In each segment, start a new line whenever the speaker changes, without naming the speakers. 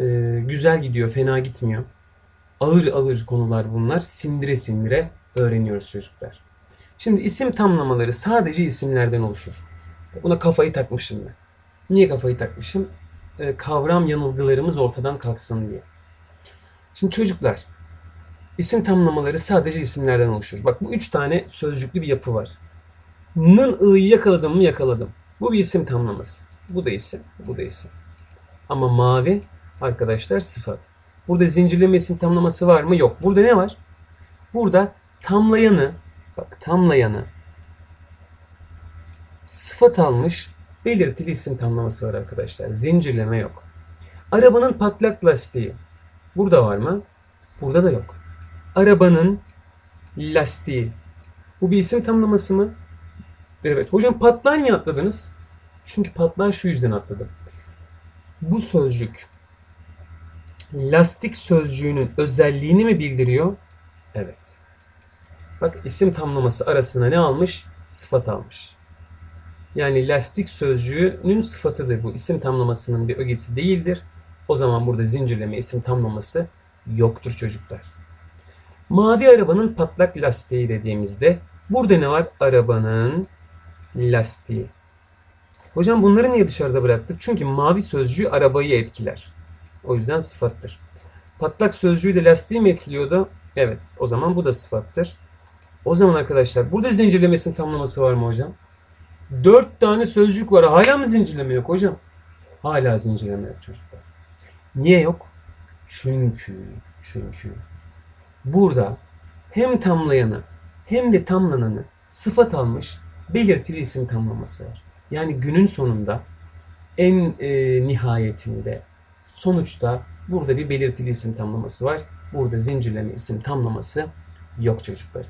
e, güzel gidiyor, fena gitmiyor. Ağır ağır konular bunlar. Sindire sindire öğreniyoruz çocuklar. Şimdi isim tamlamaları sadece isimlerden oluşur. Buna kafayı takmışım ben. Niye kafayı takmışım? E, kavram yanılgılarımız ortadan kalksın diye. Şimdi çocuklar, isim tamlamaları sadece isimlerden oluşur. Bak bu üç tane sözcüklü bir yapı var. Nın ı'yı yakaladım mı yakaladım. Bu bir isim tamlaması. Bu da isim, bu da isim. Ama mavi arkadaşlar sıfat. Burada zincirleme isim tamlaması var mı? Yok. Burada ne var? Burada tamlayanı, bak tamlayanı sıfat almış belirtili isim tamlaması var arkadaşlar. Zincirleme yok. Arabanın patlak lastiği. Burada var mı? Burada da yok. Arabanın lastiği. Bu bir isim tamlaması mı? Evet. Hocam patlağı niye atladınız? Çünkü patlağı şu yüzden atladım. Bu sözcük lastik sözcüğünün özelliğini mi bildiriyor? Evet. Bak isim tamlaması arasına ne almış? Sıfat almış. Yani lastik sözcüğünün sıfatıdır bu. İsim tamlamasının bir ögesi değildir. O zaman burada zincirleme isim tamlaması yoktur çocuklar. Mavi arabanın patlak lastiği dediğimizde burada ne var? Arabanın lastiği. Hocam bunları niye dışarıda bıraktık? Çünkü mavi sözcüğü arabayı etkiler. O yüzden sıfattır. Patlak sözcüğü de lastiği mi etkiliyordu? Evet. O zaman bu da sıfattır. O zaman arkadaşlar burada zincirlemesinin tamlaması var mı hocam? Dört tane sözcük var. Hala mı zincirleme yok hocam? Hala zincirleme yok çocuklar. Niye yok? Çünkü, çünkü burada hem tamlayanı hem de tamlananı sıfat almış belirtili isim tamlaması var. Yani günün sonunda en e, nihayetinde sonuçta burada bir belirtili isim tamlaması var. Burada zincirleme isim tamlaması yok çocuklar.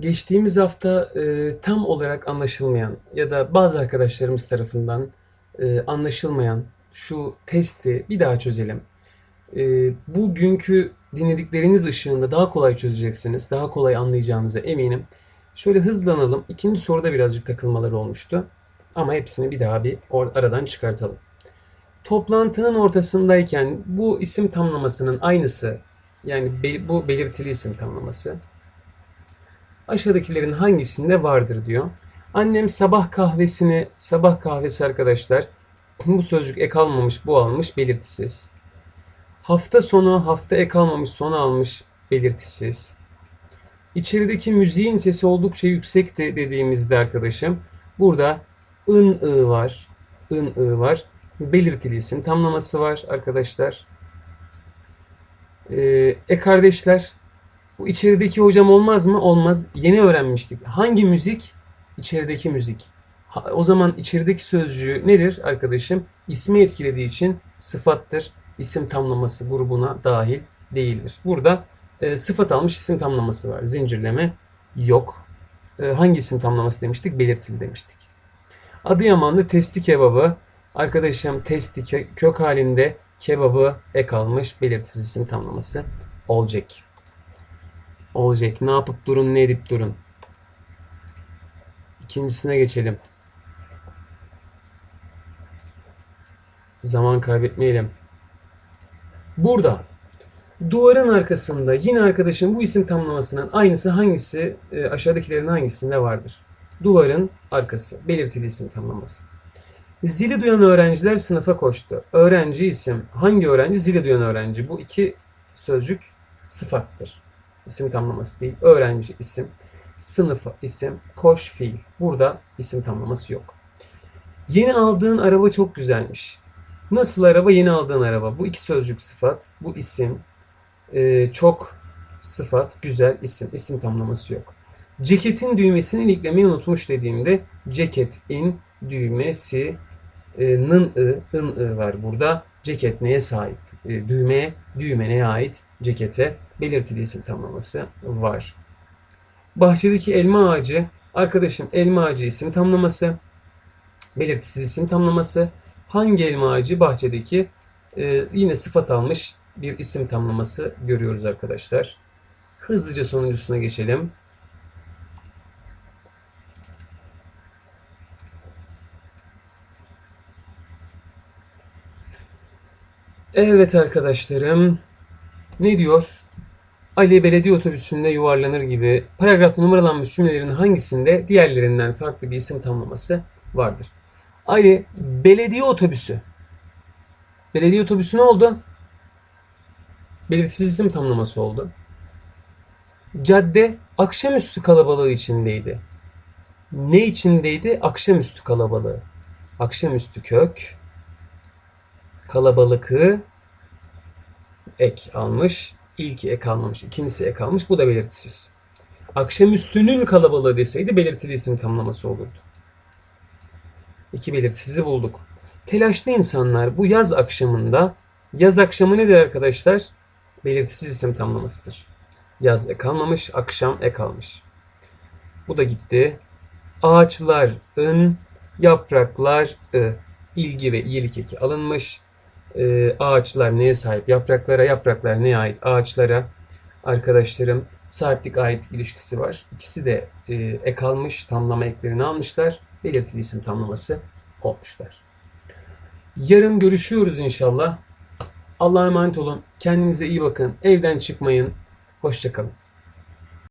Geçtiğimiz hafta e, tam olarak anlaşılmayan ya da bazı arkadaşlarımız tarafından e, anlaşılmayan şu testi bir daha çözelim. E, bugünkü dinledikleriniz ışığında daha kolay çözeceksiniz. Daha kolay anlayacağınıza eminim. Şöyle hızlanalım. İkinci soruda birazcık takılmalar olmuştu. Ama hepsini bir daha bir aradan çıkartalım. Toplantının ortasındayken bu isim tamlamasının aynısı yani be- bu belirtili isim tamlaması aşağıdakilerin hangisinde vardır diyor. Annem sabah kahvesini, sabah kahvesi arkadaşlar bu sözcük ek almamış, bu almış belirtisiz. Hafta sonu, hafta ek almamış, sonu almış belirtisiz. İçerideki müziğin sesi oldukça yüksekti dediğimizde arkadaşım burada ın ı var. ın ı var. Belirtili isim tamlaması var arkadaşlar. Ee, e kardeşler bu içerideki hocam olmaz mı? Olmaz. Yeni öğrenmiştik. Hangi müzik? İçerideki müzik. Ha- O zaman içerideki sözcüğü nedir arkadaşım? İsmi etkilediği için sıfattır. İsim tamlaması grubuna dahil değildir. Burada e, sıfat almış isim tamlaması var. Zincirleme yok. E, hangi isim tamlaması demiştik? Belirtili demiştik. Adıyaman'da testi kebabı. Arkadaşım testi kö- kök halinde kebabı ek almış belirtisiz isim tamlaması olacak. Olacak. Ne yapıp durun, ne edip durun. İkincisine geçelim. Zaman kaybetmeyelim. Burada duvarın arkasında yine arkadaşım bu isim tamlamasının aynısı hangisi e, aşağıdakilerin hangisinde vardır? Duvarın arkası. Belirtili isim tamlaması. Zili duyan öğrenciler sınıfa koştu. Öğrenci isim. Hangi öğrenci? Zili duyan öğrenci. Bu iki sözcük sıfattır. İsim tamlaması değil. Öğrenci isim. Sınıfa isim. Koş fiil. Burada isim tamlaması yok. Yeni aldığın araba çok güzelmiş. Nasıl araba? Yeni aldığın araba. Bu iki sözcük sıfat. Bu isim. Ee, çok sıfat. Güzel isim. İsim tamlaması yok. Ceketin düğmesini iliklemeyi unutmuş dediğimde ceketin düğmesi e, nın ı, ın ı var burada. Ceket neye sahip? E, düğmeye, düğme neye ait? Cekete belirtili isim tamlaması var. Bahçedeki elma ağacı, arkadaşım elma ağacı isim tamlaması, belirtisiz isim tamlaması. Hangi elma ağacı? Bahçedeki e, yine sıfat almış bir isim tamlaması görüyoruz arkadaşlar. Hızlıca sonuncusuna geçelim. Evet arkadaşlarım. Ne diyor? Ali belediye otobüsünde yuvarlanır gibi paragrafta numaralanmış cümlelerin hangisinde diğerlerinden farklı bir isim tamlaması vardır? Ali belediye otobüsü. Belediye otobüsü ne oldu? Belirtisiz isim tamlaması oldu. Cadde akşamüstü kalabalığı içindeydi. Ne içindeydi? Akşamüstü kalabalığı. Akşamüstü kök. Kalabalıkı ek almış. İlki ek almamış. ikincisi ek almış. Bu da belirtisiz. Akşamüstünün kalabalığı deseydi belirtili isim tamlaması olurdu. İki belirtisizi bulduk. Telaşlı insanlar bu yaz akşamında yaz akşamı nedir arkadaşlar? Belirtisiz isim tamlamasıdır. Yaz ek almamış, akşam ek almış. Bu da gitti. Ağaçlar ın, yapraklar ı. İlgi ve iyilik eki alınmış. Ee, ağaçlar neye sahip? Yapraklara, yapraklar neye ait? Ağaçlara. Arkadaşlarım sahiplik ait ilişkisi var. İkisi de e, ek almış, tamlama eklerini almışlar. Belirtili isim tamlaması olmuşlar. Yarın görüşüyoruz inşallah. Allah'a emanet olun. Kendinize iyi bakın. Evden çıkmayın. Hoşçakalın.